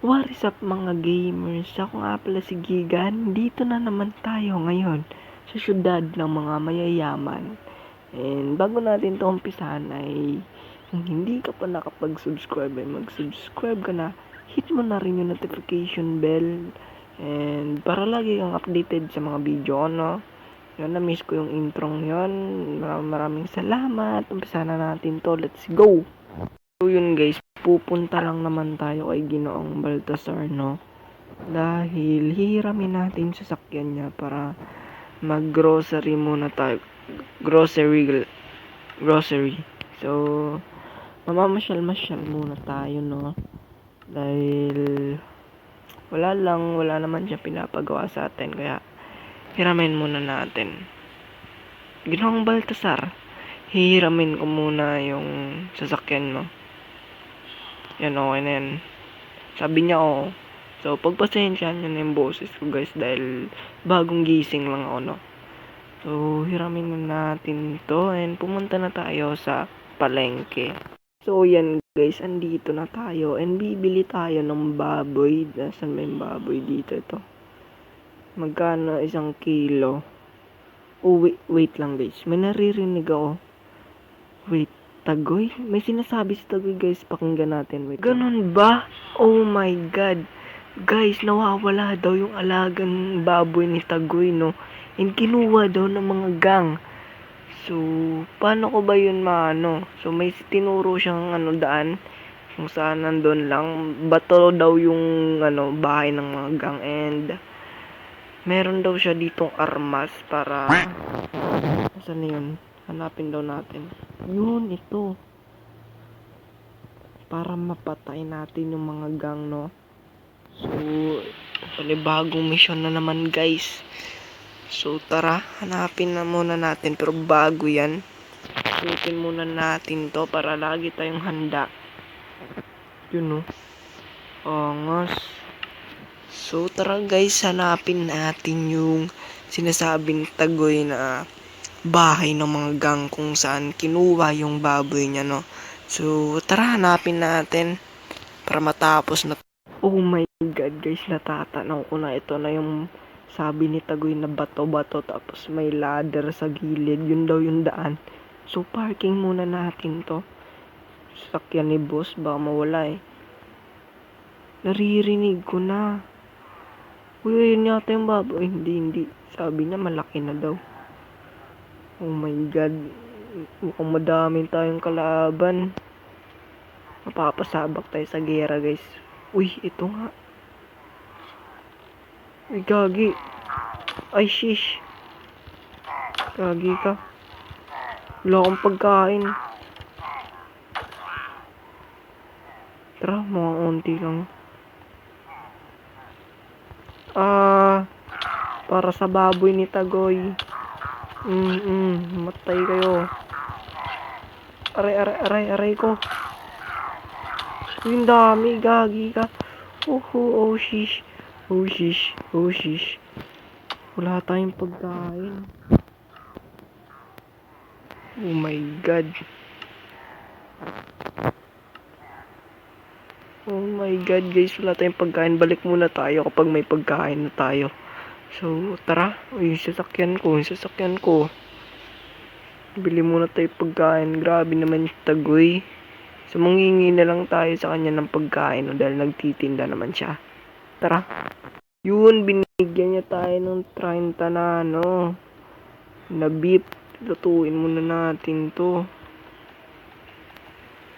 What is up mga gamers? Ako nga pala si Gigan. Dito na naman tayo ngayon sa syudad ng mga mayayaman. And bago natin to umpisahan ay kung hindi ka pa nakapag-subscribe ay mag-subscribe ka na. Hit mo na rin yung notification bell. And para lagi kang updated sa mga video, no? Yun, na-miss ko yung intro yun. Maraming salamat. Umpisa na natin to. Let's go! So yun guys, pupunta lang naman tayo kay Ginoong Baltasar, no? Dahil hihiramin natin sa sakyan niya para mag-grocery muna tayo. Grocery, grocery. So, mamamasyal-masyal muna tayo, no? Dahil wala lang, wala naman siya pinapagawa sa atin, kaya hiramin muna natin. Ginoong Baltasar, hihiramin ko muna yung sasakyan mo. Yan, okay na yan. Sabi niya, oo. So, pagpasensyahan niyo na yung boses ko, guys, dahil bagong gising lang ako, no. So, hiramin na natin to and pumunta na tayo sa palengke. So, yan, guys, andito na tayo and bibili tayo ng baboy. Nasaan yung baboy dito? Ito. Magkano isang kilo? Oh, wait, wait lang, guys. May naririnig ako. Wait, Tagoy? May sinasabi si Tagoy guys, pakinggan natin. Wait. Ganun ba? Oh my god. Guys, nawawala daw yung alagang baboy ni Tagoy, no? And kinuha daw ng mga gang. So, paano ko ba yun maano? So, may tinuro siyang ano daan kung saan nandun lang. Bato daw yung ano, bahay ng mga gang and meron daw siya ditong armas para saan na yun? Hanapin daw natin. Yun, ito. Para mapatay natin yung mga gang, no? So, panibagong mission na naman, guys. So, tara, hanapin na muna natin. Pero bago yan, suotin muna natin to para lagi tayong handa. Yun, no? Angas. So, tara, guys, hanapin natin yung sinasabing tagoy na bahay ng mga gang kung saan kinuha yung baboy niya, no? So, tara, hanapin natin para matapos na. Oh my God, guys, natatanaw ko na ito na yung sabi ni Tagoy na bato-bato tapos may ladder sa gilid. Yun daw yung daan. So, parking muna natin to. Sakyan ni boss, baka mawala eh. Naririnig ko na. Uy, yun yata yung baboy. Hindi, hindi. Sabi niya malaki na daw. Oh my god. Mukhang madami tayong kalaban. Mapapasabak tayo sa gera guys. Uy, ito nga. Uy, gagi. Ay, shish. Gagi ka. Wala akong pagkain. Tara, mga unti lang. Ah, para sa baboy ni Tagoy. Mm, mm, matay kayo. Aray, aray, aray, aray ko. Yung dami, gagi ka. Oh, oh, oh, shish. Oh, shish. Oh, shish. Wala tayong pagkain. Oh my god. Oh my god, guys. Wala tayong pagkain. Balik muna tayo kapag may pagkain na tayo. So, tara. Uy, yung sasakyan ko. Yung sasakyan ko. Bili muna tayo pagkain. Grabe naman yung tagoy. So, mangingi na lang tayo sa kanya ng pagkain no, dahil nagtitinda naman siya. Tara. Yun, binigyan niya tayo ng 30 na ano. Na beef. Lutuin muna natin to.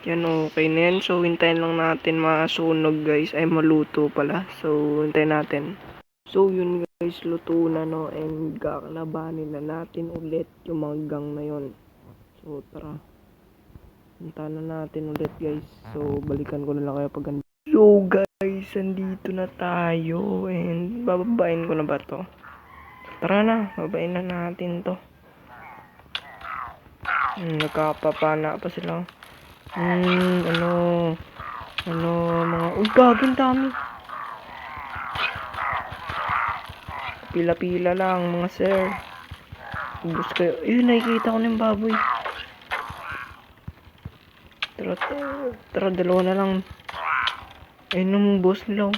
Yan, okay na yan. So, hintayin lang natin masunog guys. Ay, maluto pala. So, hintayin natin. So, yun guys, luto na no. And kakalabanin na natin ulit yung mga gang na yon. So, tara. Hintayin na natin ulit guys. So, balikan ko na lang kayo pag So, guys, andito na tayo. And, bababain ko na ba to? Tara na, babain na natin to. Hmm, nagkapapana pa sila. Hmm, ano, ano, mga, uy, gagawin dami. Pila-pila lang, mga sir. Ubus kayo. Ayun, nakikita ko yung baboy. Tara, tara, tara, dalawa na lang. Ay, nung boss nila. oh.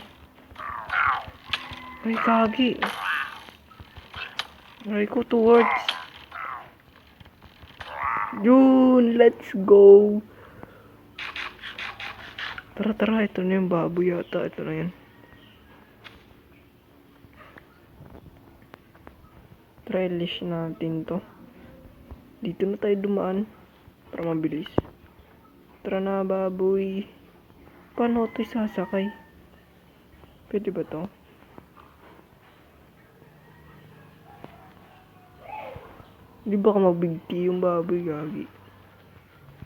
Ay, kagi. Aray ko towards. Yun, let's go. Tara, tara. Ito na yung baboy yata. Ito na yan. Trailish natin to. Dito na tayo dumaan. Para mabilis. Tara na, baboy. Paano ito sasakay? Pwede ba to? Di ba ka magbigti yung baboy, gagi?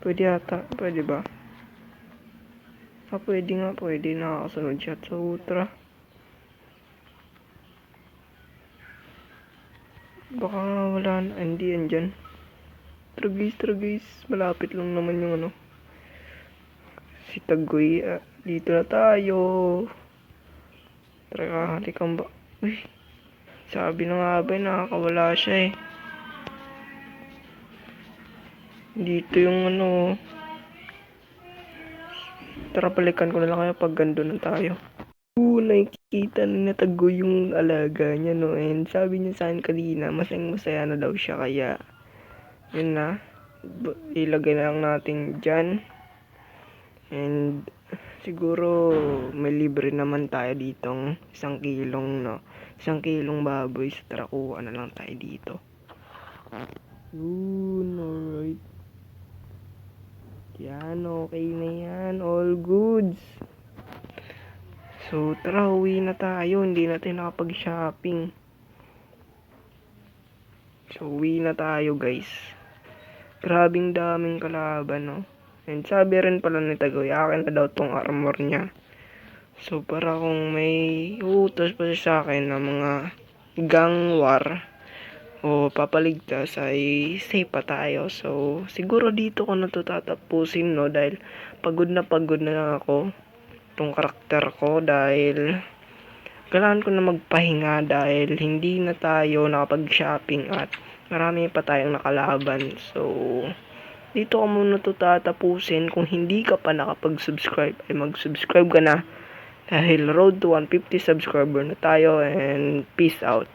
Pwede ata. Pwede ba? Ah, pwede nga. Pwede. Nakakasunod siya sa ultra. Baka wala na. Hindi yan dyan. Tara guys, tara guys. Malapit lang naman yung ano. Si Tagoy. ah, dito na tayo. Tara, halikang ba? Uy. Sabi na nga ba, nakakawala siya eh. Dito yung ano. Tara, balikan ko na lang kayo pag gando na tayo. Nakikita na natago yung alaga niya, no? And sabi niya sa akin kanina, masayang masaya na daw siya, kaya, yun na. Ilagay na lang natin dyan. And, siguro, may libre naman tayo ditong isang kilong, no? Isang kilong baboy. So, tara, kuha na lang tayo dito. Yun, alright. Yan, okay na yan. All goods. So, tara, uwi na tayo. Hindi na tayo nakapag-shopping. So, uwi na tayo, guys. Grabing daming kalaban, no? And sabi rin pala ni Tagoy, akin na daw tong armor niya. So, para kung may utos pa sa akin ng mga gang war o papaligtas ay safe pa tayo. So, siguro dito ko na to tatapusin, no? Dahil pagod na pagod na ako tong karakter ko dahil kailangan ko na magpahinga dahil hindi na tayo nakapag-shopping at marami pa tayong nakalaban. So, dito ko muna to tatapusin. Kung hindi ka pa nakapag-subscribe, ay mag-subscribe ka na. Dahil road to 150 subscriber na tayo and peace out.